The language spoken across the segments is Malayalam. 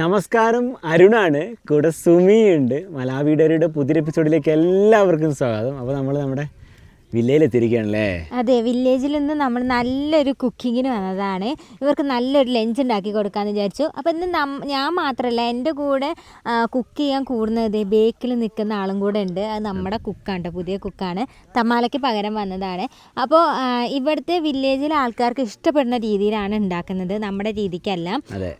നമസ്കാരം അരുണാണ്. കൂടെ സുമിയുണ്ട് മലാവീഡരുടെ പുതിയ എപ്പിസോഡിലേക്ക് എല്ലാവർക്കും സ്വാഗതം. അപ്പോൾ നമ്മൾ നമ്മുടെ വില്ലയിലെത്തിയിരിക്കുകയാണല്ലേ അതെ വില്ലേജിൽ നിന്ന് നമ്മൾ നല്ലൊരു കുക്കിങ്ങിന് വന്നതാണ്. ഇവർക്ക് നല്ലൊരു ലഞ്ച് ഉണ്ടാക്കി കൊടുക്കാമെന്ന് വിചാരിച്ചു. അപ്പോൾ ഇന്ന് ഞാൻ മാത്രമല്ല എന്റെ കൂടെ കുക്ക് ചെയ്യാൻ കൂടുന്നത് ബേക്കിൽ നിൽക്കുന്ന ആളും കൂടെ ഉണ്ട്. അത് നമ്മുടെ കുക്കാണ് പുതിയ കുക്കാണ്. തമാലയ്ക്ക് പകരം വന്നതാണ്. അപ്പോൾ ഇവിടുത്തെ വില്ലേജിലെ ആൾക്കാർക്ക് ഇഷ്ടപ്പെടുന്ന രീതിയിലാണ് ഉണ്ടാക്കുന്നത്. നമ്മുടെ രീതിക്കല്ല.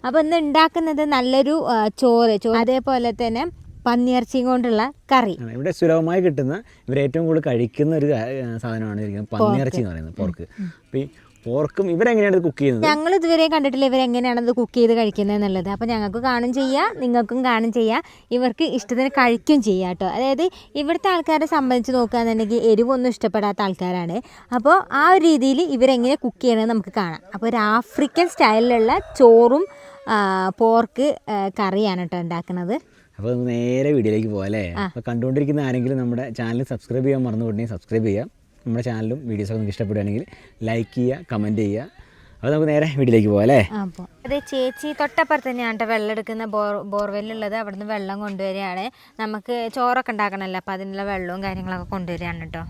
അപ്പോൾ ഇന്ന് ഉണ്ടാക്കുന്നത് നല്ലൊരു ചോറ് ചോറ്. അതേപോലെ തന്നെ പന്നിയിറച്ചിയും കൊണ്ടുള്ള കറി. ഇവിടെ സുലഭമായി കിട്ടുന്ന ഇവർ ഏറ്റവും കൂടുതൽ കഴിക്കുന്ന ഒരു സാധനമാണ് പന്നിയിറച്ചി എന്ന് പറയുന്നത് പോർക്ക്. അപ്പോൾ ഈ പോർക്കും ഇവരെങ്ങനെയാണ് കുക്ക് ചെയ്യുന്നത്? ഞങ്ങൾ ഇതുവരെ കണ്ടിട്ടില്ല ഇവരെങ്ങനെയാണ് അത് കുക്ക് ചെയ്ത് കഴിക്കുന്നത് എന്നുള്ളത്. അപ്പോൾ ഞങ്ങൾക്ക് കാണും ചെയ്യാം നിങ്ങൾക്കും കാണും ചെയ്യാം. ഇവർക്ക് ഇഷ്ടത്തിന് കഴിക്കും ചെയ്യാം കേട്ടോ. അതായത് ഇവിടുത്തെ ആൾക്കാരെ സംബന്ധിച്ച് നോക്കുകയാണെന്നുണ്ടെങ്കിൽ എരിവൊന്നും ഇഷ്ടപ്പെടാത്ത ആൾക്കാരാണ്. അപ്പോൾ ആ ഒരു രീതിയിൽ ഇവരെങ്ങനെ കുക്ക് ചെയ്യണമെന്ന് നമുക്ക് കാണാം. അപ്പോൾ ഒരു ആഫ്രിക്കൻ സ്റ്റൈലിലുള്ള ചോറും പോർക്ക് കറിയാണ് കേട്ടോ ഉണ്ടാക്കുന്നത്. അപ്പോൾ നമുക്ക് നേരെ വീഡിയോയിലേക്ക് പോകാം അല്ലേ? അപ്പോൾ കണ്ടുകൊണ്ടിരിക്കുന്ന ആരെങ്കിലും നമ്മുടെ ചാനൽ സബ്സ്ക്രൈബ് ചെയ്യാൻ മറന്നുകൊണ്ടെങ്കിൽ സബ്സ്ക്രൈബ് ചെയ്യാം. നമ്മുടെ ചാനലും വീഡിയോസൊക്കെ നിങ്ങൾക്ക് ഇഷ്ടപ്പെടുകയാണെങ്കിൽ ലൈക്ക് ചെയ്യുക കമന്റ് ചെയ്യുക. അപ്പോൾ നമുക്ക് നേരെ വീഡിയോയിലേക്ക് പോകാം അല്ലേ? അപ്പോൾ അതെ ചേച്ചി തൊട്ടപ്പുറത്ത് തന്നെയാണ് കേട്ടോ വെള്ളം എടുക്കുന്ന ബോർ ബോർവെല്ലുള്ളത്. അവിടുന്ന് വെള്ളം കൊണ്ടുവരികയാണ്. നമുക്ക് ചോറൊക്കെ ഉണ്ടാക്കണമല്ലോ അപ്പോൾ അതിനുള്ള വെള്ളവും കാര്യങ്ങളൊക്കെ കൊണ്ടുവരികയാണ് കേട്ടോ.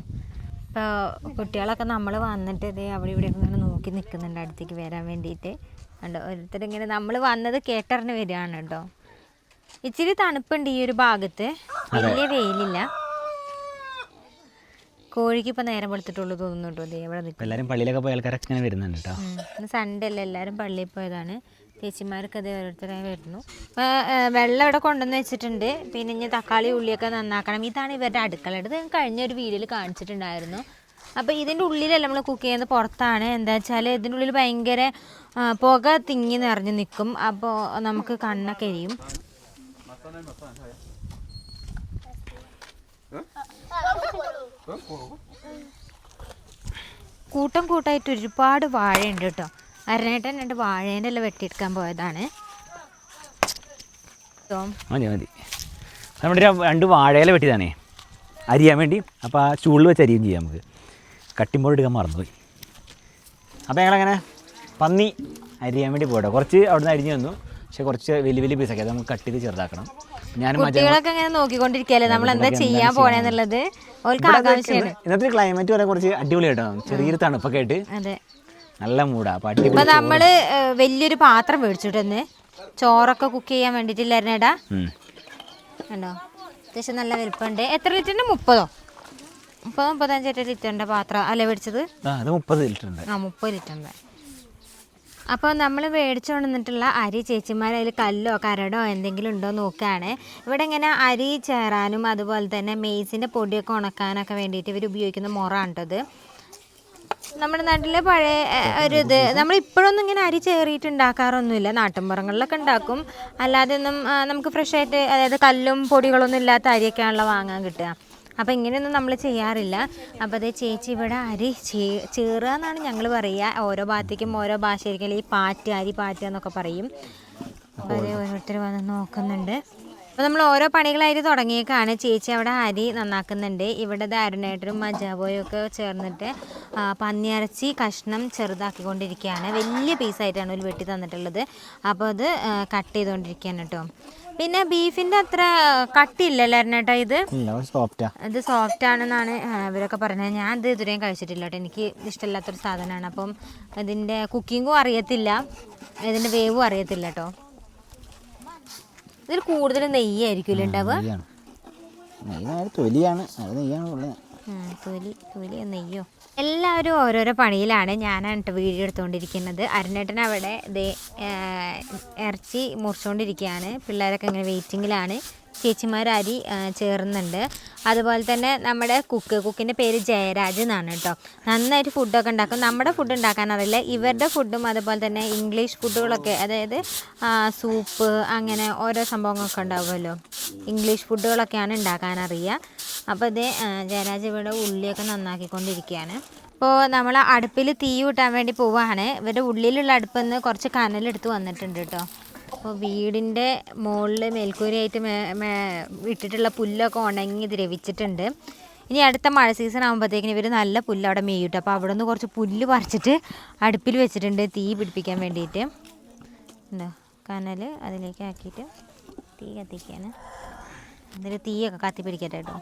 ഇപ്പോൾ കുട്ടികളൊക്കെ നമ്മൾ വന്നിട്ട് ഇത് അവിടെ ഇവിടെ ഇങ്ങനെ നോക്കി നിൽക്കുന്നുണ്ട് അടുത്തേക്ക് വരാൻ വേണ്ടിയിട്ട്. കണ്ടോ ഓരോരുത്തരിങ്ങനെ നമ്മൾ വന്നത് കേട്ടറിഞ്ഞ് വരികയാണ് കേട്ടോ. ഇച്ചിരി തണുപ്പുണ്ട് ഈ ഒരു ഭാഗത്ത്. വലിയ വെയിലില്ല. കോഴിക്ക് ഇപ്പൊ നേരം വെളുത്തിട്ടുള്ളൂ തോന്നുന്നു കേട്ടോ ദേ ഇവിടെ നിൽക്കും എല്ലാവരും പള്ളിയിലൊക്കെ പോയ ആൾക്കാരൊക്കെ ഇങ്ങനെ വരുന്നുണ്ട് കേട്ടോ. ഇന്ന് സൺഡേ അല്ല? എല്ലാവരും പള്ളിയിൽ പോയതാണ്. ചേച്ചിമാർക്ക് അത് ഓരോരുത്തരായി വരുന്നു. വെള്ളം ഇവിടെ കൊണ്ടുവന്ന് വെച്ചിട്ടുണ്ട്. പിന്നെ ഇനി തക്കാളി ഉള്ളിയൊക്കെ നന്നാക്കണം. ഇതാണ് ഇവരുടെ അടുക്കള. ഇത് കഴിഞ്ഞ ഒരു വീഡിയോയിൽ കാണിച്ചിട്ടുണ്ടായിരുന്നു. അപ്പോൾ ഇതിന്റെ ഉള്ളിലല്ല നമ്മൾ കുക്ക് ചെയ്യുന്നത്? പുറത്താണ്. എന്താ വെച്ചാൽ ഇതിന്റെ ഉള്ളിൽ ഭയങ്കര പുക തിങ്ങി നിറഞ്ഞു നിൽക്കും. അപ്പോൾ നമുക്ക് കണ്ണൊക്കെ എരിയും. കൂട്ടം കൂട്ടായിട്ട് ഒരുപാട് വാഴയുണ്ട് കേട്ടോ. അരണേട്ടൻ രണ്ട് വാഴേന്റെ എല്ലാം വെട്ടിയെടുക്കാൻ പോയതാണ്. മതി മതി. നമ്മുടെ രണ്ട് വാഴയില വെട്ടിയതാണേ. അരിയാൻ വേണ്ടി. അപ്പോൾ ആ ചൂളിൽ വെച്ച് അരിയും ചെയ്യാം നമുക്ക്. കട്ടിമ്പോൾ എടുക്കാൻ മറന്നുപോയി. അപ്പോൾ ഞങ്ങളങ്ങനെ പന്നി അരിയാൻ വേണ്ടി പോകട്ടെ കുറച്ച് അവിടുന്ന് അരിഞ്ഞു വന്നു പക്ഷേ കുറച്ച് വലിയ വലിയ പീസൊക്കെ അത് നമുക്ക് കട്ട് ചെയ്ത് ചെറുതാക്കണം. മറ്റേ കുട്ടികളൊക്കെ ഇങ്ങനെ നോക്കിക്കൊണ്ടിരിക്കല്ലേ നമ്മൾ എന്താ ചെയ്യാൻ പോണെന്നുള്ളത് ഓൾക്ക് ആകാംക്ഷയാണ്. ഇന്നത്തെ ക്ലൈമറ്റ് വരെ കുറച്ച് അടിപൊളിയായിട്ടോ ചെറിയൊരു തണുപ്പൊക്കെ ആയിട്ട്. അതെ. നല്ല മൂടാ ഇപ്പൊ അപ്പൊ നമ്മൾ വലിയൊരു പാത്രം മേടിച്ചിട്ടെന്ന് ചോറൊക്കെ കുക്ക് ചെയ്യാൻ വേണ്ടിട്ടില്ലായിരുന്നേടാ ഉം. കണ്ടോ? അത്യാവശ്യം നല്ല വലുപ്പമുണ്ട്. എത്ര ലിറ്ററിന്റെ മുപ്പതോ? മുപ്പതോ മുപ്പത്തഞ്ചെട്ട് ലിറ്ററിന്റെ പാത്രം അല്ലേ മേടിച്ചത്? മുപ്പത് ലിറ്റർ ആ മുപ്പത് ലിറ്ററിന്റെ അപ്പോൾ നമ്മൾ മേടിച്ചു കൊണ്ടുവന്നിട്ടുള്ള അരി ചേച്ചിമാർ അതിൽ കല്ലോ കരടോ എന്തെങ്കിലും ഉണ്ടോ നോക്കുകയാണ് ഇവിടെ ഇങ്ങനെ അരി ചേറാനും അതുപോലെ തന്നെ മെയ്സിന്റെ പൊടിയൊക്കെ ഉണക്കാനൊക്കെ വേണ്ടിയിട്ട് ഇവർ ഉപയോഗിക്കുന്ന മുറ ഉണ്ടത് നമ്മുടെ നാട്ടിലെ പഴയ ഒരു ഇത്. നമ്മൾ ഇപ്പോഴൊന്നും ഇങ്ങനെ അരി ചേറിയിട്ട് ഉണ്ടാക്കാറൊന്നുമില്ല. നാട്ടിൻപുറങ്ങളിലൊക്കെ ഉണ്ടാക്കും. അല്ലാതെ ഒന്നും നമുക്ക് ഫ്രഷ് ആയിട്ട് അതായത് കല്ലും പൊടികളൊന്നും ഇല്ലാത്ത അരിയൊക്കെയാണല്ലോ വാങ്ങാൻ കിട്ടുക. അപ്പോൾ ഇങ്ങനെയൊന്നും നമ്മൾ ചെയ്യാറില്ല. അപ്പോൾ അതേ ചേച്ചി ഇവിടെ അരി ചേ ചേറുക എന്നാണ് ഞങ്ങൾ പറയുക ഓരോ ഭാഗത്തേക്കും ഓരോ ഭാഷയായിരിക്കും. ഈ പാറ്റ് അരി പാറ്റ് എന്നൊക്കെ പറയും. അപ്പോൾ അതേ ഓരോരുത്തർ വന്ന് നോക്കുന്നുണ്ട്. അപ്പോൾ നമ്മൾ ഓരോ പണികളായിട്ട് തുടങ്ങിയേക്കാണ്. ചേച്ചി അവിടെ അരി നന്നാക്കുന്നുണ്ട്. ഇവിടെ അരുണേട്ടനും മജാബോയും ഒക്കെ ചേർന്നിട്ട് ആ, പന്നിയിറച്ചി കഷ്ണം ചെറുതാക്കിക്കൊണ്ടിരിക്കുകയാണ് വലിയ പീസായിട്ടാണ് ഒരു വെട്ടി തന്നിട്ടുള്ളത്. അപ്പോൾ അത് കട്ട് ചെയ്തുകൊണ്ടിരിക്കുകയാണ് കേട്ടോ പിന്നെ ബീഫിന്റെ അത്ര കട്ടിയില്ലല്ലോ ഇത്? ഇത് സോഫ്റ്റ് ആണെന്നാണ് ഇവരൊക്കെ പറഞ്ഞത്. ഞാൻ ഇത് ഇതുവരെയും കഴിച്ചിട്ടില്ല കേട്ടോ. എനിക്ക് ഇഷ്ടമില്ലാത്തൊരു സാധനമാണ്. അപ്പം ഇതിന്റെ കുക്കിങ്ങും അറിയത്തില്ല. ഇതിന്റെ വേവും അറിയത്തില്ല കേട്ടോ. ഇതിൽ കൂടുതൽ നെയ്യായിരിക്കും ഉണ്ടാവുക? തൊലിയാണ്. അത് നെയ്യാണ് ഉള്ളത് തൊലി തൊലി നെയ്യോ? എല്ലാവരും ഓരോരോ പണിയിലാണ് ഞാനാണ് കേട്ടോ വീഡിയോ എടുത്തുകൊണ്ടിരിക്കുന്നത്. അരുണേട്ടൻ അവിടെ ഇറച്ചി മുറിച്ചുകൊണ്ടിരിക്കുകയാണ് പിള്ളേരൊക്കെ ഇങ്ങനെ വെയിറ്റിങ്ങിലാണ് ചേച്ചിമാർ അരി ചേർന്നുണ്ട്. അതുപോലെ തന്നെ നമ്മുടെ കുക്ക് കുക്കിന്റെ പേര് ജയരാജ് എന്നാണ് കേട്ടോ. നന്നായിട്ട് ഫുഡൊക്കെ ഉണ്ടാക്കും. നമ്മുടെ ഫുഡ് ഉണ്ടാക്കാൻ അറിയില്ല. ഇവരുടെ ഫുഡും അതുപോലെ തന്നെ ഇംഗ്ലീഷ് ഫുഡുകളൊക്കെ അതായത് സൂപ്പ് അങ്ങനെ ഓരോ സംഭവങ്ങളൊക്കെ ഉണ്ടാവുമല്ലോ. ഇംഗ്ലീഷ് ഫുഡുകളൊക്കെയാണ് ഉണ്ടാക്കാൻ അറിയുക. അപ്പോൾ ഇത് ജയരാജ് ഇവിടെ ഉള്ളിയൊക്കെ നന്നാക്കിക്കൊണ്ടിരിക്കുകയാണ്. ഇപ്പോൾ നമ്മൾ അടുപ്പിൽ തീ കൂട്ടാൻ വേണ്ടി പോവുകയാണ് ഇവരുടെ ഉള്ളിലുള്ള അടുപ്പിൽ നിന്ന് കുറച്ച് കനലെടുത്ത് വന്നിട്ടുണ്ട് കേട്ടോ. അപ്പോൾ വീടിന്റെ മുകളിൽ മേൽക്കൂരയായിട്ട് ഇട്ടിട്ടുള്ള പുല്ലൊക്കെ ഉണങ്ങി ദ്രവിച്ചിട്ടുണ്ട്. ഇനി അടുത്ത മഴ സീസൺ ആകുമ്പോഴത്തേക്കിന് ഇവർ നല്ല പുല്ല് അവിടെ മേയൂട്ടോ. അപ്പോൾ അവിടെ നിന്ന് കുറച്ച് പുല്ല് പറിച്ചിട്ട് അടുപ്പിൽ വെച്ചിട്ടുണ്ട് തീ പിടിപ്പിക്കാൻ വേണ്ടിയിട്ട്. ഉണ്ടോ കനൽ അതിലേക്ക് ആക്കിയിട്ട് തീ കത്തിക്കാൻ എന്നിട്ട് തീയൊക്കെ കത്തി പിടിക്കട്ടെ കേട്ടോ.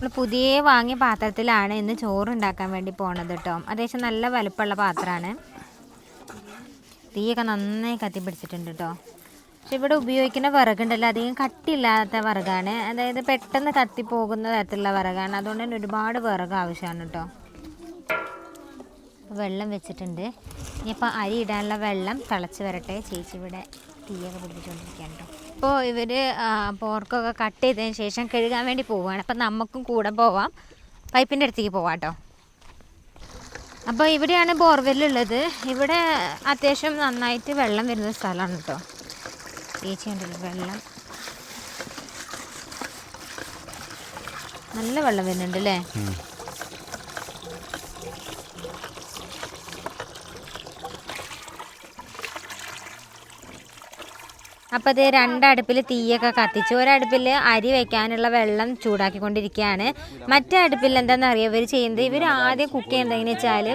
നമ്മൾ പുതിയ വാങ്ങിയ പാത്രത്തിലാണ് ഇന്ന് ചോറ് ഉണ്ടാക്കാൻ വേണ്ടി പോണത് കേട്ടോ അത്യാവശ്യം നല്ല വലുപ്പമുള്ള പാത്രമാണ്. തീയൊക്കെ നന്നായി കത്തി പിടിച്ചിട്ടുണ്ട് കേട്ടോ പക്ഷെ ഇവിടെ ഉപയോഗിക്കുന്ന വിറകുണ്ടല്ലോ അധികം കട്ടിയില്ലാത്ത വിറകാണ്. അതായത് പെട്ടെന്ന് കത്തിപ്പോകുന്ന തരത്തിലുള്ള വിറകാണ്. അതുകൊണ്ട് തന്നെ ഒരുപാട് വിറക് ആവശ്യമാണ് കേട്ടോ വെള്ളം വെച്ചിട്ടുണ്ട്. ഇനിയിപ്പോൾ അരി ഇടാനുള്ള വെള്ളം തിളച്ച് വരട്ടെ. ചേച്ചി ഇവിടെ തീയൊക്കെ പിടിപ്പിച്ചുകൊണ്ടിരിക്കുകയാണ് കേട്ടോ ഇപ്പോൾ ഇവർ പോർക്കൊക്കെ കട്ട് ചെയ്തതിന് ശേഷം കഴുകാൻ വേണ്ടി പോവുകയാണ് അപ്പം നമുക്കും കൂടെ പോവാം. പൈപ്പിന്റെ അടുത്തേക്ക് പോവാം കേട്ടോ അപ്പോൾ ഇവിടെയാണ് ബോർവെല്ലുള്ളത്. ഇവിടെ അത്യാവശ്യം നന്നായിട്ട് വെള്ളം വരുന്ന സ്ഥലമാണ് കേട്ടോ ചേച്ചി ഉണ്ടല്ലോ വെള്ളം? നല്ല വെള്ളം വരുന്നുണ്ട് അല്ലേ അപ്പോൾ ഇത് രണ്ടടുപ്പിൽ തീയൊക്കെ കത്തിച്ചു. ഒരടുപ്പിൽ അരി വെക്കാനുള്ള വെള്ളം ചൂടാക്കിക്കൊണ്ടിരിക്കുകയാണ് മറ്റേ അടുപ്പിൽ എന്താണെന്ന് അറിയാം ഇവർ ചെയ്യുന്നത് ഇവർ ആദ്യം കുക്ക് ചെയ്യുന്നത് വെച്ചാൽ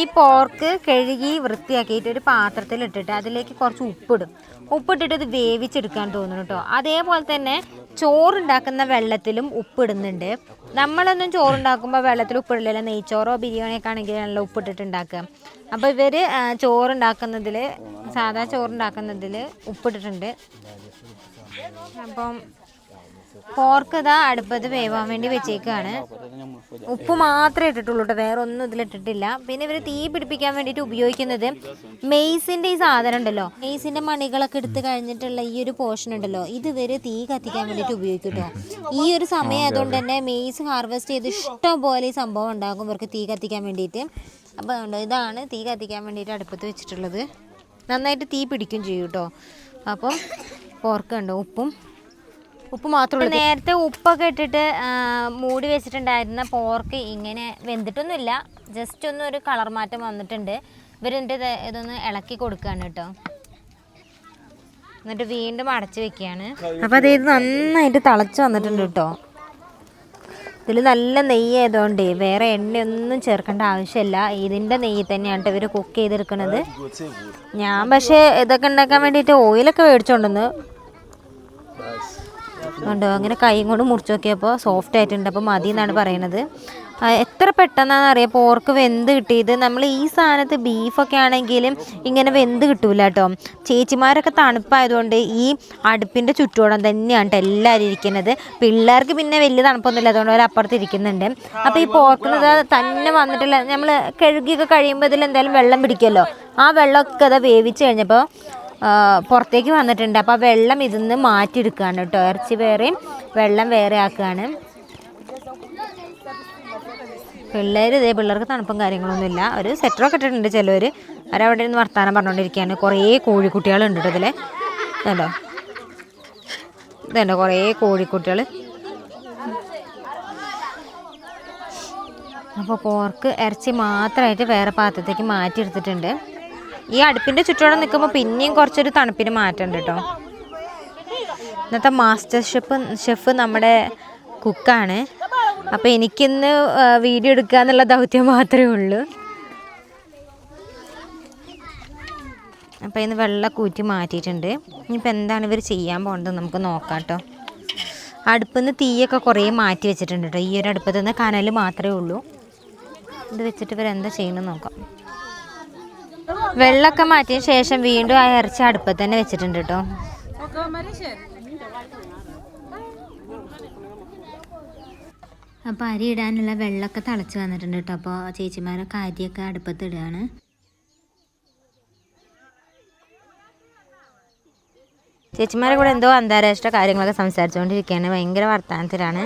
ഈ പോർക്ക് കഴുകി വൃത്തിയാക്കിയിട്ട് ഒരു പാത്രത്തിൽ ഇട്ടിട്ട് അതിലേക്ക് കുറച്ച് ഉപ്പിടും. ഉപ്പിട്ടിട്ട് ഇത് വേവിച്ചെടുക്കാൻ തോന്നുന്നു കേട്ടോ അതേപോലെ തന്നെ ചോറുണ്ടാക്കുന്ന വെള്ളത്തിലും ഉപ്പിടുന്നുണ്ട്. നമ്മളൊന്നും ചോറുണ്ടാക്കുമ്പോൾ വെള്ളത്തിൽ ഉപ്പിടില്ലല്ലോ നെയ്ച്ചോറോ ബിരിയാണിയൊക്കെ ആണെങ്കിലാണല്ലോ ഉപ്പിട്ടിട്ടുണ്ടാക്കുക. അപ്പോൾ ഇവർ ചോറുണ്ടാക്കുന്നതിൽ സാധാ ചോറുണ്ടാക്കുന്നതിൽ ഉപ്പിട്ടിട്ടുണ്ട്. അപ്പം പോർക്ക് ഇതാ അടുപ്പത്ത് വേവാൻ വേണ്ടി വെച്ചേക്കാണ്. ഉപ്പ് മാത്രമേ ഇട്ടിട്ടുള്ളൂ കേട്ടോ വേറെ ഒന്നും ഇതിലിട്ടിട്ടില്ല പിന്നെ ഇവർ തീ പിടിപ്പിക്കാൻ വേണ്ടിയിട്ട് ഉപയോഗിക്കുന്നത് മെയ്സിന്റെ ഈ സാധനം ഉണ്ടല്ലോ മെയ്സിന്റെ മണികളൊക്കെ എടുത്ത് കഴിഞ്ഞിട്ടുള്ള ഈ ഒരു പോർഷൻ ഉണ്ടല്ലോ ഇത് ഇവർ തീ കത്തിക്കാൻ വേണ്ടിയിട്ട് ഉപയോഗിക്കും കേട്ടോ. ഈ ഒരു സമയം ആയതുകൊണ്ട് തന്നെ മെയ്സ് ഹാർവെസ്റ്റ് ചെയ്ത് ഇഷ്ടം പോലെ ഈ സംഭവം ഉണ്ടാകും ഇവർക്ക് തീ കത്തിക്കാൻ വേണ്ടിയിട്ട്. അപ്പോൾ അതുകൊണ്ട് ഇതാണ് തീ കത്തിക്കാൻ വേണ്ടിയിട്ട് അടുപ്പത്ത് വെച്ചിട്ടുള്ളത്. നന്നായിട്ട് തീ പിടിക്കും ചെയ്യും കേട്ടോ. അപ്പം പോർക്ക് ഉണ്ടോ ഉപ്പും ഉപ്പ് മാത്രമേ നേരത്തെ ഉപ്പൊക്കെ ഇട്ടിട്ട് മൂടി വെച്ചിട്ടുണ്ടായിരുന്ന പോർക്ക് ഇങ്ങനെ വെന്തിട്ടൊന്നുമില്ല. ജസ്റ്റ് ഒന്ന് ഒരു കളർ മാറ്റം വന്നിട്ടുണ്ട്. ഇവരെന്നിട്ട് എന്നിട്ട് ഇതൊന്ന് ഇളക്കി കൊടുക്കുകയാണ് കേട്ടോ. എന്നിട്ട് വീണ്ടും അടച്ചു വെക്കുകയാണ്. അപ്പോൾ അത് ഇത് നന്നായിട്ട് തിളച്ച് വന്നിട്ടുണ്ട് കേട്ടോ. ഇതിൽ നല്ല നെയ്യ് ആയതുകൊണ്ട് വേറെ എണ്ണയൊന്നും ചേർക്കേണ്ട ആവശ്യമില്ല. ഇതിന്റെ നെയ്യ് തന്നെയാണ് ഇവർ ഇവർ കുക്ക് ചെയ്തെടുക്കുന്നത്. ഞാൻ പക്ഷേ ഇതൊക്കെ ഉണ്ടാക്കാൻ വേണ്ടിയിട്ട് ഓയിലൊക്കെ മേടിച്ചോണ്ടെന്ന്. ഉണ്ടോ അങ്ങനെ കൈ കൊണ്ട് മുറിച്ച് നോക്കിയപ്പോൾ സോഫ്റ്റ് ആയിട്ടുണ്ട്. അപ്പോൾ മതി എന്നാണ് പറയണത്. എത്ര പെട്ടെന്നാണെന്ന് അറിയാം? പോർക്ക് വെന്ത് കിട്ടിയത്. നമ്മൾ ഈ സാധനത്ത് ബീഫൊക്കെ ആണെങ്കിലും ഇങ്ങനെ വെന്ത് കിട്ടൂല കേട്ടോ. ചേച്ചിമാരൊക്കെ തണുപ്പായതുകൊണ്ട് ഈ അടുപ്പിന്റെ ചുറ്റോടം തന്നെയാണ് കേട്ടോ എല്ലാവരും ഇരിക്കുന്നത്. പിള്ളേർക്ക് പിന്നെ വലിയ തണുപ്പൊന്നുമില്ല. അതുകൊണ്ട് അവർ അപ്പുറത്ത് ഇരിക്കുന്നുണ്ട്. അപ്പോൾ ഈ പോർക്കുന്നത് തന്നെ വന്നിട്ടില്ല. നമ്മൾ കഴുകിയൊക്കെ കഴിയുമ്പോൾ ഇതിൽ എന്തായാലും വെള്ളം പിടിക്കുമല്ലോ. ആ വെള്ളമൊക്കെ അത് വേവിച്ച് കഴിഞ്ഞപ്പോൾ പുറത്തേക്ക് വന്നിട്ടുണ്ട്. അപ്പോൾ വെള്ളം ഇതിൽ നിന്ന് മാറ്റിയെടുക്കുകയാണ് കേട്ടോ. ഇറച്ചി വേറെയും വെള്ളം വേറെ ആക്കുകയാണ്. പിള്ളേർ ഇതേ പിള്ളേർക്ക് തണുപ്പും കാര്യങ്ങളൊന്നുമില്ല ഒരു സെറ്ററൊക്കെ ഇട്ടിട്ടുണ്ട് ചിലവർ അവരവിടെ നിന്ന് വർത്താനം പറഞ്ഞുകൊണ്ടിരിക്കുകയാണ് കുറേ കോഴിക്കുട്ടികളുണ്ട് കേട്ടോ ഇതിൽ ഇതുണ്ടോ? ഇതുണ്ടോ? കുറേ കോഴിക്കുട്ടികൾ അപ്പോൾ പോർക്ക് ഇറച്ചി മാത്രമായിട്ട് വേറെ പാത്രത്തേക്ക് മാറ്റിയെടുത്തിട്ടുണ്ട്. ഈ അടുപ്പിന്റെ ചുറ്റോടെ നിൽക്കുമ്പോൾ പിന്നെയും കുറച്ചൊരു തണുപ്പിന് മാറ്റമുണ്ട് കേട്ടോ. ഇന്നത്തെ മാസ്റ്റർ ഷെഫ് ഷെഫ് നമ്മുടെ കുക്കാണ്. അപ്പോൾ എനിക്കിന്ന് വീഡിയോ എടുക്കുക എന്നുള്ള ദൗത്യം മാത്രമേ ഉള്ളൂ. അപ്പോൾ ഇന്ന് വെള്ളം കൂറ്റി മാറ്റിയിട്ടുണ്ട്. ഇനിയിപ്പോൾ എന്താണ് ഇവർ ചെയ്യാൻ പോകേണ്ടത് നമുക്ക് നോക്കാം കേട്ടോ. അടുപ്പിൽ നിന്ന് തീയൊക്കെ കുറേ മാറ്റി വെച്ചിട്ടുണ്ട് കേട്ടോ. ഈ ഒരു അടുപ്പത്ത് നിന്ന് കനൽ മാത്രമേ ഉള്ളൂ. ഇത് വെച്ചിട്ട് ഇവരെന്താ ചെയ്യണമെന്ന് നോക്കാം. വെള്ളമൊക്കെ മാറ്റിയ ശേഷം വീണ്ടും ആ ഇറച്ചി അടുപ്പത്ത് തന്നെ വെച്ചിട്ടുണ്ട് കേട്ടോ. അപ്പോൾ അരി ഇടാനുള്ള വെള്ളമൊക്കെ തിളച്ച് വന്നിട്ടുണ്ട് കേട്ടോ. അപ്പോൾ ചേച്ചിമാരൊക്കെ അരിയൊക്കെ അടുപ്പത്ത് ഇടുകയാണ്. ചേച്ചിമാരെ കൂടെ എന്തോ അന്താരാഷ്ട്ര കാര്യങ്ങളൊക്കെ സംസാരിച്ചുകൊണ്ടിരിക്കുകയാണ് ഭയങ്കര വർത്തമാനത്തിലാണ്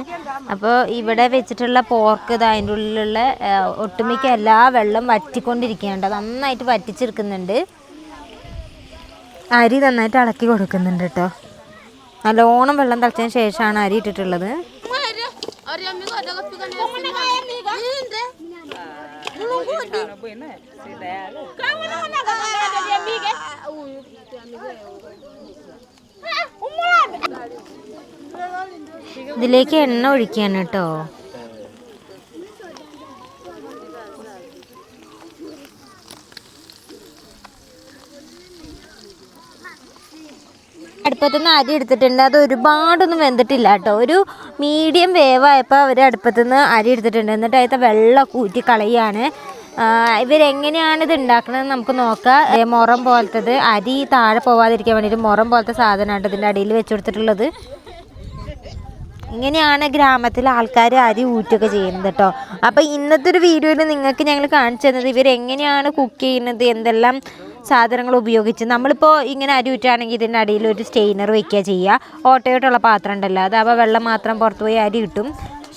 അപ്പോൾ ഇവിടെ വെച്ചിട്ടുള്ള പോർക്ക് ഇത് അതിന്റെ ഉള്ളിലുള്ള ഒട്ടുമിക്ക എല്ലാ വെള്ളം വറ്റിക്കൊണ്ടിരിക്കുകയാണ്. നന്നായിട്ട് വറ്റിച്ചെടുക്കുന്നുണ്ട്. അരി നന്നായിട്ട് ഇളക്കി കൊടുക്കുന്നുണ്ട് കേട്ടോ. നല്ലോണം വെള്ളം തിളച്ചതിന് ശേഷമാണ് അരി ഇട്ടിട്ടുള്ളത്. ഇതിലേക്ക് എണ്ണ ഒഴിക്കാണ് കേട്ടോ. അടുപ്പത്തുനിന്ന് അരി എടുത്തിട്ടുണ്ട്. അത് ഒരുപാടൊന്നും വെന്തിട്ടില്ല കേട്ടോ. ഒരു മീഡിയം വേവായപ്പോൾ അവർ അടുപ്പത്തുനിന്ന് അരി എടുത്തിട്ടുണ്ട്. എന്നിട്ട് അതിലത്തെ വെള്ളം കൂറ്റി കളയാണ് ഇവരെങ്ങനെയാണ് ഇത് ഉണ്ടാക്കുന്നത് നമുക്ക് നോക്കാം. മുറം പോലത്തത്. അരി താഴെ പോവാതിരിക്കാൻ വേണ്ടിയിട്ട് മുറം പോലത്തെ സാധനമാണ് ഇതിന്റെ അടിയിൽ വെച്ച് കൊടുത്തിട്ടുള്ളത്. ഇങ്ങനെയാണ് ഗ്രാമത്തിലെ ആൾക്കാർ അരി ഊറ്റൊക്കെ ചെയ്യുന്നത് കേട്ടോ. അപ്പോൾ ഇന്നത്തെ ഒരു വീഡിയോയിൽ നിങ്ങൾക്ക് ഞങ്ങൾ കാണിച്ചു തന്നത് ഇവരെങ്ങനെയാണ് കുക്ക് ചെയ്യുന്നത് എന്തെല്ലാം സാധനങ്ങൾ ഉപയോഗിച്ച്. നമ്മളിപ്പോൾ ഇങ്ങനെ അരി ഊറ്റുകയാണെങ്കിൽ ഇതിന്റെ അടിയിൽ ഒരു സ്റ്റെയിനർ വയ്ക്കുക ചെയ്യുക. ഓട്ടയോട്ടുള്ള പാത്രം ഉണ്ടല്ലോ അതാവുമ്പോൾ വെള്ളം മാത്രം പുറത്ത് പോയി അരി കിട്ടും.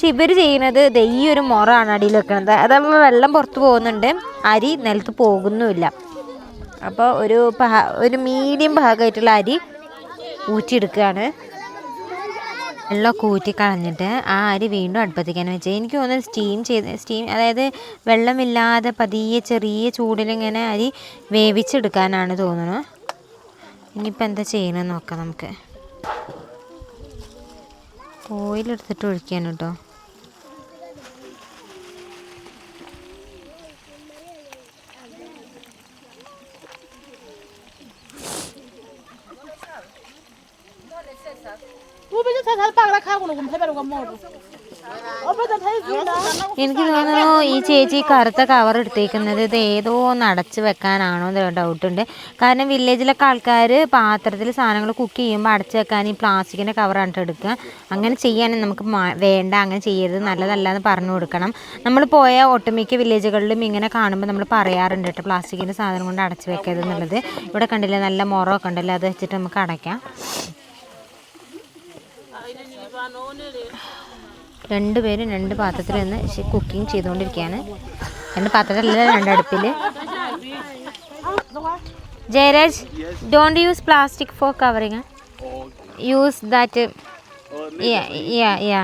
പക്ഷെ ഇവർ ചെയ്യുന്നത് ദേ ഈ ഒരു മുറമാണ് അടിയിൽ വെക്കുന്നത് അതാവുമ്പോൾ വെള്ളം പുറത്ത് പോകുന്നുണ്ട്. അരി നിലത്ത് പോകുന്നുമില്ല. അപ്പോൾ ഒരു പാ- ഒരു മീഡിയം ഭാഗമായിട്ടുള്ള അരി ഊറ്റിയെടുക്കുകയാണ്. വെള്ളമൊക്കെ ഊറ്റി കളഞ്ഞിട്ട് ആ അരി വീണ്ടും അടുപ്പത്തേക്കാൻ വെച്ച് എനിക്ക് തോന്നുന്നത് സ്റ്റീം ചെയ്ത് സ്റ്റീം അതായത് വെള്ളമില്ലാതെ പതിയെ ചെറിയ ചൂടിലിങ്ങനെ അരി വേവിച്ചെടുക്കാനാണ് തോന്നുന്നത് ഇനിയിപ്പോൾ എന്താ ചെയ്യണമെന്ന് നോക്കാം നമുക്ക്. ഓയിലെടുത്തിട്ട് ഒഴിക്കാൻ കേട്ടോ. എനിക്ക് തോന്നുന്നു ഈ ചേച്ചി കറുത്ത കവർ എടുത്തേക്കുന്നത് ഇത് ഏതോ ഒന്ന് അടച്ച് വെക്കാനാണോ എന്ന് ഡൗട്ട് ഉണ്ട്. കാരണം വില്ലേജിലൊക്കെ ആൾക്കാർ പാത്രത്തിൽ സാധനങ്ങൾ കുക്ക് ചെയ്യുമ്പോൾ അടച്ച് വെക്കാൻ ഈ പ്ലാസ്റ്റിക്കിന്റെ കവറാണ് എടുക്കുക. അങ്ങനെ ചെയ്യാനും നമുക്ക് വേണ്ട അങ്ങനെ ചെയ്യരുത് നല്ലതല്ല എന്ന് പറഞ്ഞു കൊടുക്കണം. നമ്മൾ പോയ ഒട്ടുമിക്ക വില്ലേജുകളിലും ഇങ്ങനെ കാണുമ്പോൾ നമ്മൾ പറയാറുണ്ട് കേട്ടോ പ്ലാസ്റ്റിക്കിന്റെ സാധനം കൊണ്ട് അടച്ച് വെക്കരുത് എന്നുള്ളത്. ഇവിടെ കണ്ടില്ലേ നല്ല മുറമൊക്കെ ഉണ്ടല്ലോ അത് വെച്ചിട്ട് നമുക്ക് അടയ്ക്കാം. രണ്ടുപേരും രണ്ട് പാത്രത്തിൽ നിന്ന് കുക്കിംഗ് ചെയ്തുകൊണ്ടിരിക്കുകയാണ്. രണ്ട് പാത്രത്തിലല്ല രണ്ട് അടുപ്പിൽ Jayaraj don't use plastic for covering use that ya ya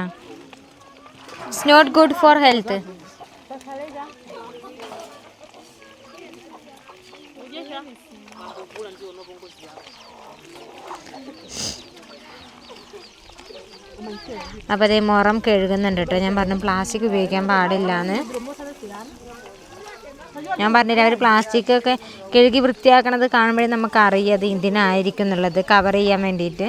it's not good for health അപ്പോൾ അതേ മുറം കഴുകുന്നുണ്ട് കേട്ടോ ഞാൻ പറഞ്ഞു പ്ലാസ്റ്റിക് ഉപയോഗിക്കാൻ പാടില്ല എന്ന് ഞാൻ പറഞ്ഞില്ല അവർ പ്ലാസ്റ്റിക് ഒക്കെ കഴുകി വൃത്തിയാക്കണത് കാണുമ്പോഴേ നമുക്ക് അറിയാം അത് ഇതിനായിരിക്കും എന്നുള്ളത് കവർ ചെയ്യാൻ വേണ്ടിയിട്ട്.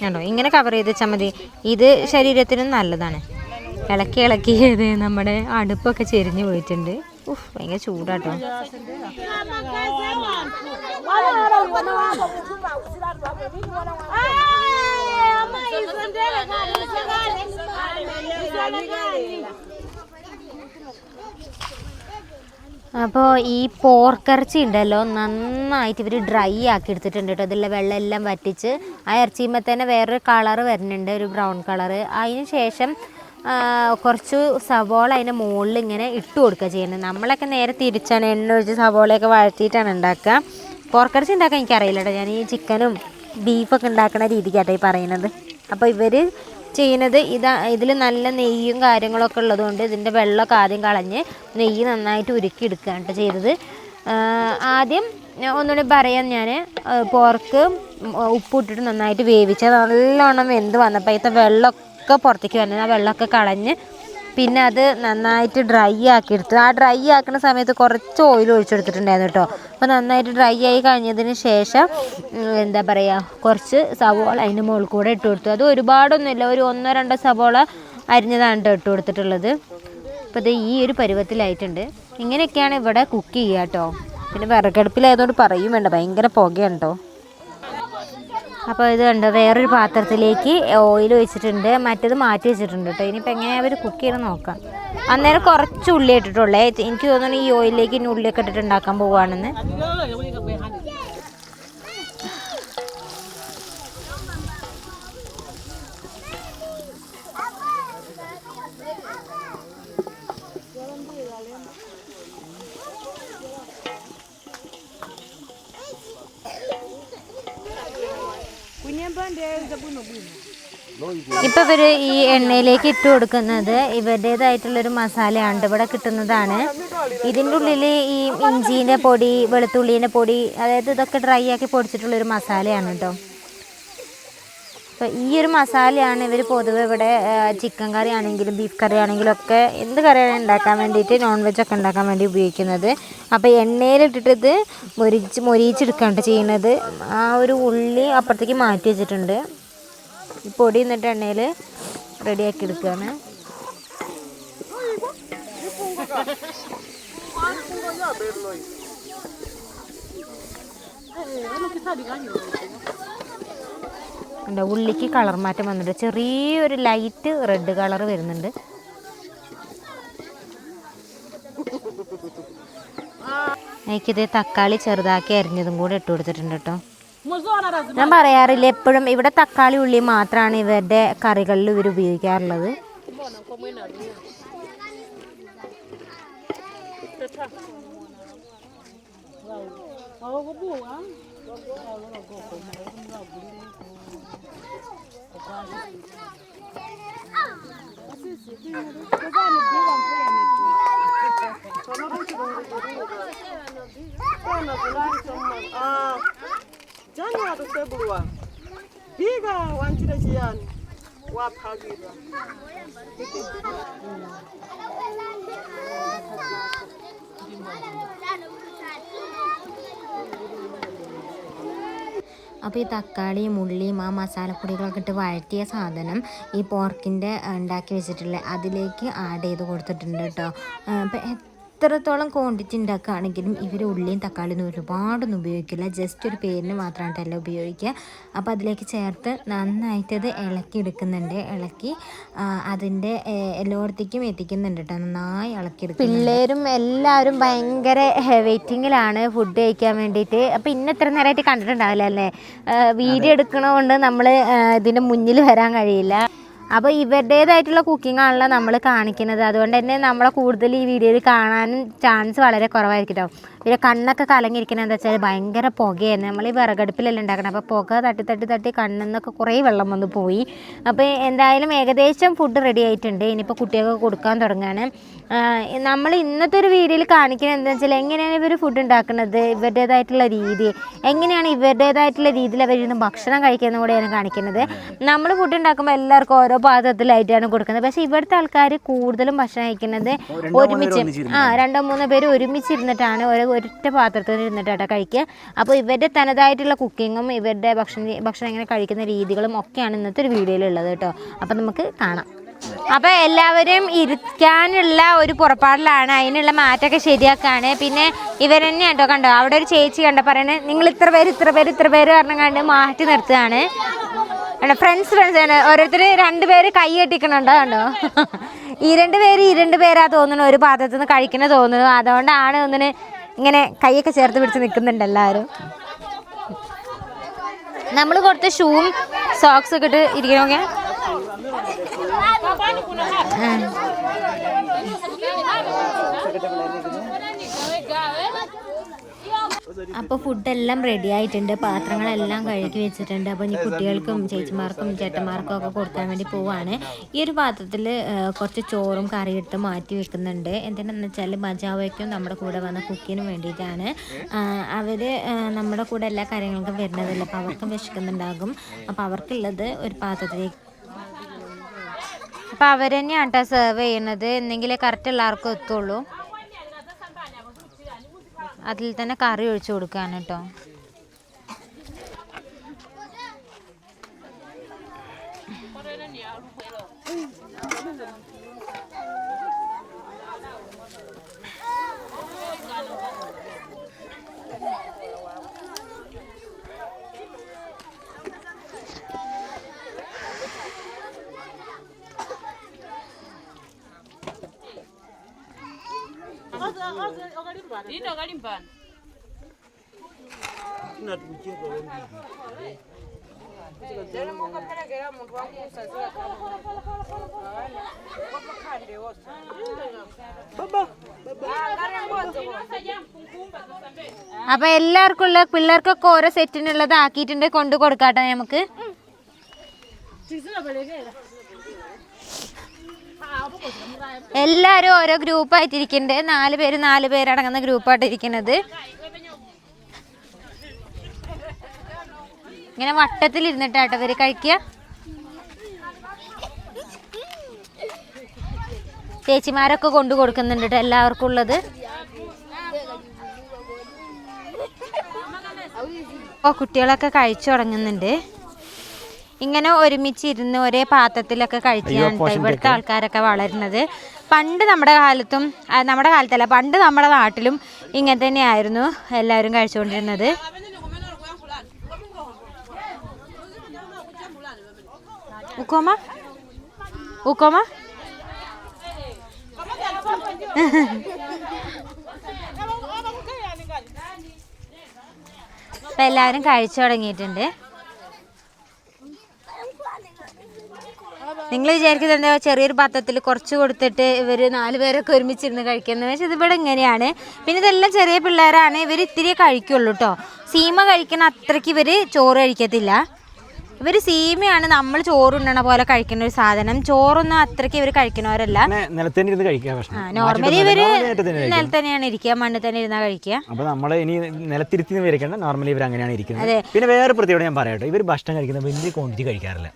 കണ്ടോ? ഇങ്ങനെ കവർ ചെയ്ത് വെച്ചാൽ മതി. ഇത് ശരീരത്തിനും നല്ലതാണ്. ഇളക്കി ഇളക്കി ചെയ്ത് നമ്മുടെ അടുപ്പൊക്കെ ചെരിഞ്ഞു പോയിട്ടുണ്ട്. ഉഫ് ഭയങ്കര ചൂടാട്ടോ. അപ്പോൾ ഈ പോർക്കിറച്ചി ഉണ്ടല്ലോ നന്നായിട്ട് ഇവർ ഡ്രൈ ആക്കി എടുത്തിട്ടുണ്ട് കേട്ടോ. അതിലെ വെള്ളം എല്ലാം വറ്റിച്ച് ആ ഇറച്ചിയുമ്പോൾ തന്നെ വേറൊരു കളർ വരുന്നുണ്ട് ഒരു ബ്രൗൺ കളർ അതിന് ശേഷം കുറച്ച് സവോള അതിന്റെ മുകളിൽ ഇങ്ങനെ ഇട്ട് കൊടുക്കുക ചെയ്യുന്നത്. നമ്മളൊക്കെ നേരെ തിരിച്ചാണ് എണ്ണ ഒഴിച്ച് സവോളയൊക്കെ വഴറ്റിയിട്ടാണ് ഉണ്ടാക്കുക. പോർക്കിറച്ചി ഉണ്ടാക്കാൻ എനിക്കറിയില്ല ഞാൻ ഈ ചിക്കനും ബീഫൊക്കെ ഉണ്ടാക്കുന്ന രീതിക്കാട്ടോ ഈ പറയുന്നത്. അപ്പോൾ ഇവർ ചെയ്യുന്നത് ഇതാ ഇതിൽ നല്ല നെയ്യും കാര്യങ്ങളൊക്കെ ഉള്ളതുകൊണ്ട് ഇതിന്റെ വെള്ളമൊക്കെ ആദ്യം കളഞ്ഞ് നെയ്യ് നന്നായിട്ട് ഉരുക്കി എടുക്കുകയാണ് കേട്ടോ ചെയ്തത് ആദ്യം ഒന്നുകൂടി പറയാം ഞാൻ പോർക്ക് ഉപ്പിട്ടിട്ട് നന്നായിട്ട് വേവിച്ച് നല്ലോണം വെന്ത് വന്നപ്പോൾ അതിലത്തെ വെള്ളമൊക്കെ പുറത്തേക്ക് വന്നത് ആ വെള്ളമൊക്കെ കളഞ്ഞ് പിന്നെ അത് നന്നായിട്ട് ഡ്രൈ ആക്കി എടുത്തു ആ ഡ്രൈ ആക്കുന്ന സമയത്ത് കുറച്ച് ഓയിൽ ഒഴിച്ചെടുത്തിട്ടുണ്ടായിരുന്നു കേട്ടോ. അപ്പോൾ നന്നായിട്ട് ഡ്രൈ ആയി കഴിഞ്ഞതിന് ശേഷം എന്താ പറയുക കുറച്ച് സവോള അതിന്റെ മുകളിൽ കൂടെ ഇട്ട് കൊടുത്തു. അത് ഒരുപാടൊന്നുമില്ല. ഒരു ഒന്നോ രണ്ടോ സവോള അരിഞ്ഞതാണ് കേട്ടോ ഇട്ട് കൊടുത്തിട്ടുള്ളത്. അപ്പോൾ ഇത് ഈ ഒരു പരുവത്തിലായിട്ടുണ്ട്. ഇങ്ങനെയൊക്കെയാണ് ഇവിടെ കുക്ക് ചെയ്യുക കേട്ടോ. പിന്നെ വിറകടുപ്പിലായതുകൊണ്ട് പറയും വേണ്ട. ഭയങ്കര പുകയാണ് കേട്ടോ. അപ്പോൾ ഇത് കണ്ടോ വേറൊരു പാത്രത്തിലേക്ക് ഓയിൽ ഒഴിച്ചിട്ടുണ്ട് മറ്റേത് മാറ്റി വെച്ചിട്ടുണ്ട് കേട്ടോ ഇനിയിപ്പോൾ എങ്ങനെയാണ് അവർ കുക്ക് ചെയ്യണം നോക്കാം. അന്നേരം കുറച്ച് ഉള്ളി ഇട്ടിട്ടുള്ളേ. എനിക്ക് തോന്നുന്നു ഈ ഓയിലിലേക്ക് ഇനി ഉള്ളിയൊക്കെ ഇട്ടിട്ട് ഉണ്ടാക്കാൻ പോവുകയാണെന്ന് ഇപ്പൊ ഇവർ ഈ എണ്ണയിലേക്ക് ഇട്ട് കൊടുക്കുന്നത് ഇവരുടേതായിട്ടുള്ളൊരു മസാലയാണ് ഇവിടെ കിട്ടുന്നതാണ്. ഇതിന്റെ ഉള്ളിൽ ഈ ഇഞ്ചീന്റെ പൊടി വെളുത്തുള്ളീന്റെ പൊടി അതായത് ഇതൊക്കെ ഡ്രൈ ആക്കി പൊടിച്ചിട്ടുള്ളൊരു മസാലയാണ് കേട്ടോ അപ്പോൾ ഈ ഒരു മസാലയാണ് ഇവർ പൊതുവെ ഇവിടെ ചിക്കൻ കറി ആണെങ്കിലും ബീഫ് കറി ആണെങ്കിലും ഒക്കെ എന്ത് കറിയാണ് ഉണ്ടാക്കാൻ വേണ്ടിയിട്ട് നോൺ വെജ് ഒക്കെ ഉണ്ടാക്കാൻ വേണ്ടി ഉപയോഗിക്കുന്നത്. അപ്പോൾ എണ്ണയിലിട്ടിട്ട് ഇത് മൊരിച്ച് മൊരിച്ചെടുക്കാണ്ട് ചെയ്യുന്നത്. ആ ഒരു ഉള്ളി അപ്പുറത്തേക്ക് മാറ്റി വെച്ചിട്ടുണ്ട്. പൊടി എന്നിട്ട് എണ്ണയിൽ റെഡിയാക്കി എടുക്കുകയാണ് ഉണ്ട് ഉള്ളിക്ക് കളർ മാറ്റം വന്നിട്ടുണ്ട്. ചെറിയൊരു ലൈറ്റ് റെഡ് കളർ വരുന്നുണ്ട്. എനിക്കിത് തക്കാളി ചെറുതാക്കി അരിഞ്ഞതും കൂടെ ഇട്ട് കൊടുത്തിട്ടുണ്ട് കേട്ടോ. ഞാൻ പറയാറില്ല എപ്പോഴും ഇവിടെ തക്കാളി ഉള്ളി മാത്രമാണ് ഇവരുടെ കറികളിൽ ഇവർ ഉപയോഗിക്കാറുള്ളത്. January, February. Bigger one to the end. What have you done? അപ്പോൾ ഈ തക്കാളി ഉള്ളിയും ആ മസാലപ്പൊടികളൊക്കെ ഇട്ട് വഴറ്റിയ സാധനം ഈ പോർക്കിന്റെ ഉണ്ടാക്കി വെച്ചിട്ടുള്ള അതിലേക്ക് ആഡ് ചെയ്ത് കൊടുത്തിട്ടുണ്ട് കേട്ടോ അപ്പോൾ എത്രത്തോളം ക്വാണ്ടിറ്റി ഉണ്ടാക്കുകയാണെങ്കിലും ഇവർ ഉള്ളിയും തക്കാളിയും ഒരുപാടൊന്നും ഉപയോഗിക്കില്ല. ജസ്റ്റ് ഒരു പേരിന് മാത്രമായിട്ടല്ല ഉപയോഗിക്കുക. അപ്പോൾ അതിലേക്ക് ചേർത്ത് നന്നായിട്ടത് ഇളക്കി എടുക്കുന്നുണ്ട്. ഇളക്കി അതിന്റെ എല്ലായിടത്തേക്കും എത്തിക്കുന്നുണ്ട് കേട്ടോ നന്നായി ഇളക്കി എടുക്കും പിള്ളേരും എല്ലാവരും ഭയങ്കര വെയിറ്റിങ്ങിലാണ് ഫുഡ് കഴിക്കാൻ വേണ്ടിയിട്ട്. അപ്പോൾ ഇന്ന് ഇത്ര നേരമായിട്ട് കണ്ടിട്ടുണ്ടാവില്ല അല്ലേ? വീഡിയോ എടുക്കണതുകൊണ്ട് നമ്മൾ ഇതിന്റെ മുന്നിൽ വരാൻ കഴിയില്ല. അപ്പോൾ ഇവരുടേതായിട്ടുള്ള കുക്കിംഗ് ആണല്ലോ നമ്മൾ കാണിക്കുന്നത്. അതുകൊണ്ട് തന്നെ നമ്മളെ കൂടുതൽ ഈ വീഡിയോയിൽ കാണാനും ചാൻസ് വളരെ കുറവായിരിക്കും കേട്ടോ പിന്നെ കണ്ണൊക്കെ കലങ്ങിയിരിക്കുന്നത് എന്താ വെച്ചാൽ ഭയങ്കര പുകയായിരുന്നു. നമ്മൾ ഈ വിറകടുപ്പിലല്ലേ ഉണ്ടാക്കണം. അപ്പോൾ പുക തട്ടി തട്ടി തട്ടി കണ്ണിൽ നിന്നൊക്കെ കുറേ വെള്ളം വന്ന് പോയി. അപ്പോൾ എന്തായാലും ഏകദേശം ഫുഡ് റെഡി ആയിട്ടുണ്ട്. ഇനിയിപ്പോൾ കുട്ടികൾക്ക് കൊടുക്കാൻ തുടങ്ങാണ്. നമ്മൾ ഇന്നത്തെ ഒരു വീഡിയോയിൽ കാണിക്കുന്നത് എന്താ വെച്ചാൽ എങ്ങനെയാണ് ഇവർ ഫുഡ് ഉണ്ടാക്കുന്നത് ഇവരുടേതായിട്ടുള്ള രീതി എങ്ങനെയാണ് ഇവരുടേതായിട്ടുള്ള രീതിയിൽ അവരിന്ന് ഭക്ഷണം കഴിക്കുന്നത് കൂടെയാണ് കാണിക്കുന്നത്. നമ്മൾ ഫുഡ് ഉണ്ടാക്കുമ്പോൾ എല്ലാവർക്കും ഓരോ പാത്രത്തിലായിട്ടാണ് കൊടുക്കുന്നത്. പക്ഷേ ഇവിടുത്തെ ആൾക്കാർ കൂടുതലും ഭക്ഷണം കഴിക്കുന്നത് ഒരുമിച്ച് ആ രണ്ടോ മൂന്നോ പേര് ഒരുമിച്ചിരുന്നിട്ടാണ് ഒരു ഒരൊറ്റ പാത്രത്തിൽ ഇരുന്നിട്ടാണ് കഴിക്കുക. അപ്പോൾ ഇവരുടെ തനതായിട്ടുള്ള കുക്കിങ്ങും ഇവരുടെ ഭക്ഷണ ഭക്ഷണം എങ്ങനെ കഴിക്കുന്ന രീതികളും ഒക്കെയാണ് ഇന്നത്തെ ഒരു വീഡിയോയിലുള്ളത് കേട്ടോ. അപ്പോൾ നമുക്ക് കാണാം. അപ്പോൾ എല്ലാവരും ഇരിക്കാനുള്ള ഒരു പുറപ്പാടിലാണ്. അതിനുള്ള മാറ്റമൊക്കെ ശരിയാക്കാണ് പിന്നെ ഇവർ തന്നെ കേട്ടോ കണ്ടോ അവിടെ ഒരു ചേച്ചി കണ്ടോ പറയണേ നിങ്ങൾ ഇത്ര പേര് ഇത്ര പേര് ഇത്ര പേര് പറഞ്ഞു കണ്ട് മാറ്റി നിർത്തുകയാണ്. ഫ്രണ്ട്സ് ഫ്രണ്ട്സ് ആണ്. ഓരോരുത്തർ രണ്ട് പേര് കൈ കെട്ടിക്കണുണ്ടോ കണ്ടോ? ഈ രണ്ട് പേര് ഈ രണ്ട് പേരാ തോന്നുന്നു ഒരു പാത്രത്തിൽ നിന്ന് കഴിക്കണ തോന്നുന്നു. അതുകൊണ്ടാണ് ഒന്നിന് ഇങ്ങനെ കൈയൊക്കെ ചേർത്ത് പിടിച്ച് നിൽക്കുന്നുണ്ട് എല്ലാവരും. നമ്മൾ കൊടുത്ത ഷൂവും സോക്സ് ഒക്കെ ഇട്ട് ഇരിക്കണോക്കെ അപ്പോൾ ഫുഡെല്ലാം റെഡി ആയിട്ടുണ്ട് പാത്രങ്ങളെല്ലാം കഴുകി വെച്ചിട്ടുണ്ട്. അപ്പോൾ ഇനി കുട്ടികൾക്കും ചേച്ചിമാർക്കും ചേട്ടന്മാർക്കും ഒക്കെ കൊടുക്കാൻ വേണ്ടി പോവാണ്. ഈ ഒരു പാത്രത്തിൽ കുറച്ച് ചോറും കറിയിട്ട് മാറ്റി വെക്കുന്നുണ്ട്. എന്തിനാന്ന് വെച്ചാൽ മജാവയ്ക്കും നമ്മുടെ കൂടെ വന്ന കുക്കിനും വേണ്ടിയിട്ടാണ്. അവർ നമ്മുടെ കൂടെ എല്ലാ കാര്യങ്ങൾക്കും വരുന്നതല്ല. അപ്പോൾ അവർക്കും വിശക്കുന്നുണ്ടാകും. അപ്പോൾ അവർക്കുള്ളത് ഒരു പാത്രത്തിലേക്ക് അപ്പോൾ അവർ സെർവ് ചെയ്യുന്നത്. എന്നെങ്കിലേ കറക്റ്റ് എല്ലാവർക്കും എത്തുള്ളൂ. അതിൽ തന്നെ കറി ഒഴിച്ചു കൊടുക്കുകയാണ് കേട്ടോ. Ito kalimpan. അപ്പൊ എല്ലാവർക്കും ഉള്ള പിള്ളേർക്കൊക്കെ ഓരോ സെറ്റിനുള്ളത് ആക്കിയിട്ടുണ്ട് കൊണ്ടു കൊടുക്കാട്ടെ നമുക്ക്. എല്ലാവരും ഓരോ ഗ്രൂപ്പായിട്ട് ഇരിക്കുന്നുണ്ട് നാല് പേര് നാല് പേരടങ്ങുന്ന ഗ്രൂപ്പായിട്ട് ഇരിക്കുന്നത് ഇങ്ങനെ വട്ടത്തിൽ ഇരുന്നിട്ടാട്ടോ ഇവർ കഴിക്കുക ചേച്ചിമാരൊക്കെ കൊണ്ടു കൊടുക്കുന്നുണ്ട് കേട്ടോ എല്ലാവർക്കും ഉള്ളത്. ഓ കുട്ടികളൊക്കെ കഴിച്ചു തുടങ്ങുന്നുണ്ട്. ഇങ്ങനെ ഒരുമിച്ചിരുന്ന് ഒരേ പാത്രത്തിലൊക്കെ കഴിച്ചാണ് ഇവിടുത്തെ ആൾക്കാരൊക്കെ വളരുന്നത്. പണ്ട് നമ്മുടെ കാലത്തും നമ്മുടെ കാലത്തല്ല പണ്ട് നമ്മുടെ നാട്ടിലും ഇങ്ങനെ തന്നെയായിരുന്നു എല്ലാവരും കഴിച്ചുകൊണ്ടിരുന്നത്. ഉക്കോമ? ഉക്കോമ? അപ്പം എല്ലാവരും കഴിച്ചു തുടങ്ങിയിട്ടുണ്ട്. നിങ്ങൾ വിചാരിക്കുന്നത് എന്താ ചെറിയൊരു പാത്രത്തിൽ കുറച്ച് കൊടുത്തിട്ട് ഇവർ നാല് പേരൊക്കെ ഒരുമിച്ചിരുന്ന് കഴിക്കുന്നത്? പക്ഷേ ഇതിവിടെ ഇങ്ങനെയാണ്. പിന്നെ ഇതെല്ലാം ചെറിയ പിള്ളേരാണ്. ഇവർ ഇത്തിരി കഴിക്കുള്ളൂ കേട്ടോ സീമ കഴിക്കുന്ന അത്രയ്ക്ക് ഇവർ ചോറ് കഴിക്കത്തില്ല. ഇവർ സീമയാണ് നമ്മൾ ചോറുണ്ണണ പോലെ കഴിക്കുന്ന ഒരു സാധനം. ചോറൊന്നും അത്രയ്ക്ക് ഇവർ കഴിക്കുന്നവരല്ല. നോർമലി ഇവർ നിലത്ത് തന്നെയാണ് ഇരിക്കുക. മണ്ണിൽ തന്നെ ഇരുന്നാ കഴിക്കുക. അപ്പൊ നമ്മൾ ഇനി നിലത്തിരുത്തി നോർമലി ഇവർ അങ്ങനെയാണ് ഇരിക്കുന്നത്. പിന്നെ വേറെ പ്രത്യേകത ഞാൻ പറയട്ടെ ഇവർ ഭക്ഷണം കഴിക്കുന്ന വലിയ ക്വാണ്ടിറ്റി കഴിക്കാറില്ല.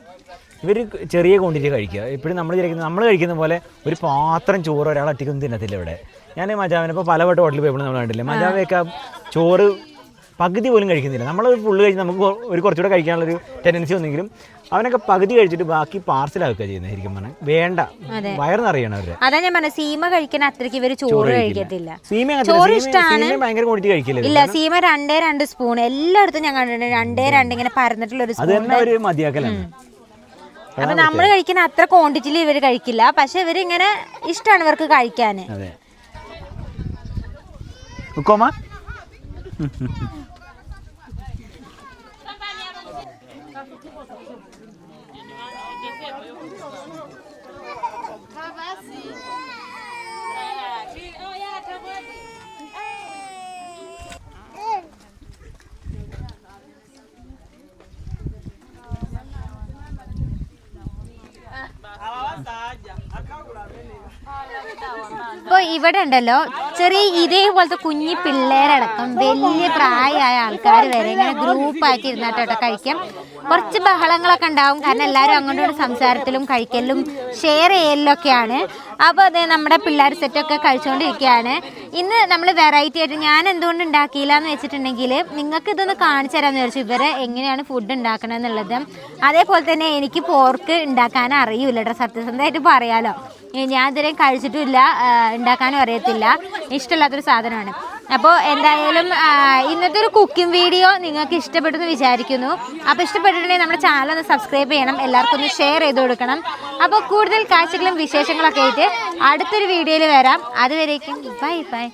ഇവർ ചെറിയ ക്വാണ്ടിറ്റി കഴിക്കുക. ഇപ്പോഴും നമ്മൾ വിചാരിക്കുന്നത് നമ്മൾ കഴിക്കുന്ന പോലെ ഒരു പാത്രം ചോറ് ഒരാൾ ഒറ്റയ്ക്കൊന്നും തിന്നത്തില്ല ഇവിടെ. ഞാൻ മജാവിനപ്പോൾ പല വട്ടം ഹോട്ടലിൽ പോയപ്പോൾ നമ്മൾ കണ്ടില്ല മജാവയൊക്കെ ചോറ് പകുതി പോലും കഴിക്കുന്നില്ല. നമ്മൾ ഫുള്ള് കഴിച്ച് നമുക്ക് ഒരു കുറച്ചുകൂടെ കഴിക്കാനുള്ളൊരു ടെൻഡൻസി വന്നെങ്കിലും അവനൊക്കെ പകുതി കഴിച്ചിട്ട് ബാക്കി പാർസലാക്കുക ചെയ്യുന്നത് ശരിക്കും പറഞ്ഞാൽ വേണ്ട. വയറിനറിയണം അവർ. അതാ ഞാൻ സീമ കഴിക്കുന്ന അത്രയ്ക്ക് ഇവർ ചോറ് കഴിക്കത്തില്ല. ചോറ്. ഭയങ്കര ക്വാണ്ടിറ്റി കഴിക്കില്ല ഇല്ല സീമ രണ്ടേ രണ്ട് സ്പൂൺ എല്ലായിടത്തും ഞാൻ കണ്ടിട്ടുണ്ട്. രണ്ടേ രണ്ട് ഇങ്ങനെ പരന്നിട്ടുള്ള ഒരു അത് സ്പൂൺ തന്നെ ഒരു മതിയാക്കലാണ്. അപ്പൊ നമ്മൾ കഴിക്കുന്ന അത്ര ക്വാണ്ടിറ്റിയിൽ ഇവർ കഴിക്കില്ല. പക്ഷെ ഇവർ ഇങ്ങനെ ഇഷ്ടമാണ് ഇവർക്ക് കഴിക്കാൻ അതെ. ഉക്കോമ? Sasa aja. ഇപ്പൊ ഇവിടെ ഉണ്ടല്ലോ ചെറിയ ഇതേപോലത്തെ കുഞ്ഞി പിള്ളേരടക്കം വലിയ പ്രായമായ ആൾക്കാർ വരെ ഇങ്ങനെ ഗ്രൂപ്പായിട്ട് ഇരുന്നിട്ടോ കഴിക്കാം. കുറച്ച് ബഹളങ്ങളൊക്കെ ഉണ്ടാവും. കാരണം എല്ലാവരും അങ്ങോട്ടും സംസാരത്തിലും കഴിക്കലും ഷെയർ ചെയ്യലൊക്കെയാണ്. അപ്പോൾ അത് നമ്മുടെ പിള്ളേർ സെറ്റൊക്കെ കഴിച്ചുകൊണ്ടിരിക്കുകയാണ് ഇന്ന് നമ്മൾ വെറൈറ്റി ആയിട്ട് ഞാൻ എന്തുകൊണ്ട് ഉണ്ടാക്കിയില്ല എന്ന് വെച്ചിട്ടുണ്ടെങ്കിൽ നിങ്ങൾക്ക് ഇതൊന്ന് കാണിച്ചു തരാമെന്ന് വിചാരിച്ചു ഇവരെ എങ്ങനെയാണ് ഫുഡ് ഉണ്ടാക്കണമെന്നുള്ളത് അതേപോലെ തന്നെ എനിക്ക് പോർക്ക് ഉണ്ടാക്കാൻ അറിയില്ല കേട്ടോ സത്യസന്ധമായിട്ട് പറയാലോ. ഏ, ഞാൻ ഇതുവരെയും കഴിച്ചിട്ടുമില്ല ഉണ്ടാക്കാനും അറിയത്തില്ല. ഇഷ്ടമില്ലാത്തൊരു സാധനമാണ്. അപ്പോൾ എന്തായാലും ഇന്നത്തെ ഒരു കുക്കിംഗ് വീഡിയോ നിങ്ങൾക്ക് ഇഷ്ടപ്പെട്ടെന്ന് വിചാരിക്കുന്നു. അപ്പോൾ ഇഷ്ടപ്പെട്ടിട്ടുണ്ടെങ്കിൽ നമ്മുടെ ചാനൽ ഒന്ന് സബ്സ്ക്രൈബ് ചെയ്യണം എല്ലാവർക്കും ഒന്ന് ഷെയർ ചെയ്ത് കൊടുക്കണം. അപ്പോൾ കൂടുതൽ കാഴ്ചകളും വിശേഷങ്ങളൊക്കെ ആയിട്ട് അടുത്തൊരു വീഡിയോയിൽ വരാം. അതുവരേക്കും ബൈ ബൈ